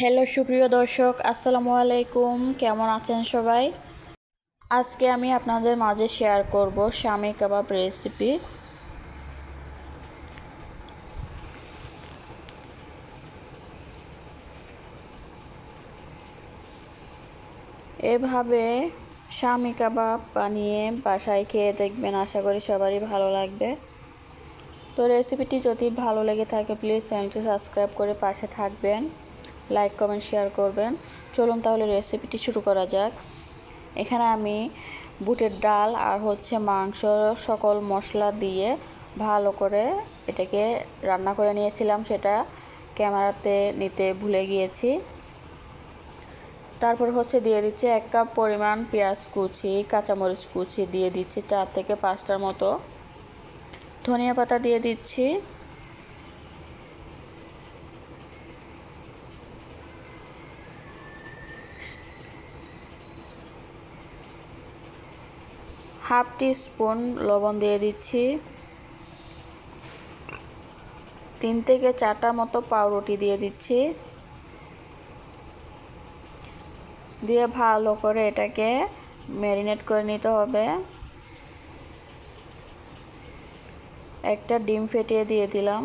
Hello, সুপ্রিয় দর্শক, আসসালামু আলাইকুম। কেমন আছেন সবাই? আজকে আমি আপনাদের মাঝে শেয়ার করব স্বামী কাবাব রেসিপি এভাবে স্বামী কাবাব বানিয়ে বাসায় খেয়ে দেখবেন আশা করি সবারই ভালো লাগবে। তো রেসিপিটি যদি ভালো লেগে থাকে প্লিজ চ্যানেলটি সাবস্ক্রাইব করে পাশে থাকবেন। লাইক কমেন্ট শেয়ার করবেন। চলুন তাহলে রেসিপিটি শুরু করা যাক। এখানে আমি বুটের ডাল আর হচ্ছে মাংস সকল মশলা দিয়ে ভালো করে এটাকে রান্না করে নিয়েছিলাম। সেটা ক্যামেরাতে নিতে ভুলে গিয়েছি। তারপর হচ্ছে দিয়ে দিচ্ছে এক কাপ পরিমাণ পেঁয়াজ কুচি, কাঁচামরিচ কুচি দিয়ে দিচ্ছি চার থেকে পাঁচটার মতো। ধনিয়া পাতা দিয়ে দিচ্ছি। হাফ টি স্পুন লবণ দিয়ে দিচ্ছি। তিন থেকে চারটার মতো পাউরুটি দিয়ে দিচ্ছি। দিয়ে ভালো করে এটাকে ম্যারিনেট করে নিতে হবে। একটা ডিম ফেটিয়ে দিয়ে দিলাম।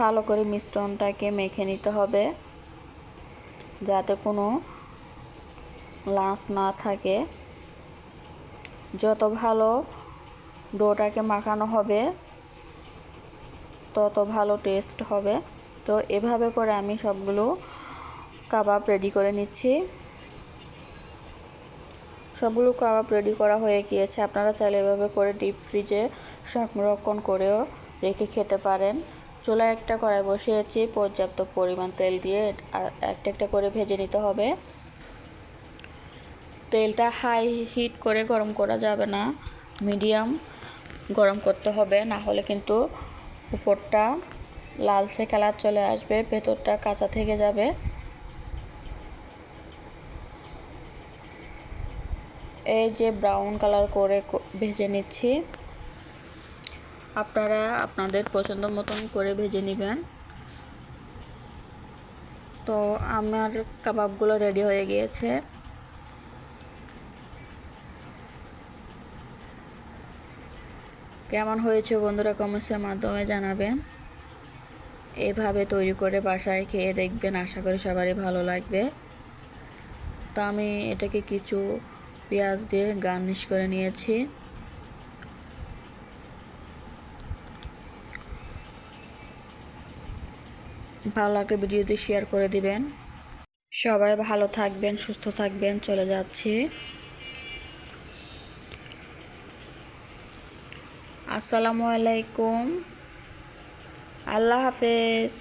ভালো করে মিশ্রণটাকে মেখে নিতে হবে। যাতে কোনো লাঞ্চ না থাকে। যত ভালো ডোটাকে মাখানো হবে, তত ভালো টেস্ট হবে। তো এভাবে করে আমি সবগুলো কাবাব রেডি করে নিচ্ছি। সবগুলো কাবাব রেডি করা হয়ে গিয়েছে। আপনারা চাইলে এভাবে করে ডিপ ফ্রিজে সংরক্ষণ করেও রেখে খেতে পারেন। চুলায় একটা কড়াই বসিয়েছি, পর্যাপ্ত পরিমাণ তেল দিয়ে একটা একটা করে ভেজে নিতে হবে। তেলটা হাই হিট করে গরম করা যাবে না, মিডিয়াম গরম করতে হবে, না হলে কিন্তু উপরটা লালচে কালার চলে আসবে, ভেতরটা কাঁচা থেকে যাবে। এই যে ব্রাউন কালার করে ভেজে নিচ্ছি। আপনারা আপনাদের পছন্দ মতন করে ভেজে নেবেন। তো আমার কাবাবগুলো রেডি হয়ে গিয়েছে। কেমন হয়েছে বন্ধুরা কমেন্টসের মাধ্যমে জানাবেন। এভাবে তৈরি করে বাসায় খেয়ে দেখবেন, আশা করি সবারই ভালো লাগবে। তো আমি এটাকে কিছু পেঁয়াজ দিয়ে গার্নিশ করে নিয়েছি। ভালো লাগলে ভিডিওতে শেয়ার করে দিবেন। সবাই ভালো থাকবেন, সুস্থ থাকবেন, চলে যাচ্ছি। আসসালামু আলাইকুম। আল্লাহ হাফেজ।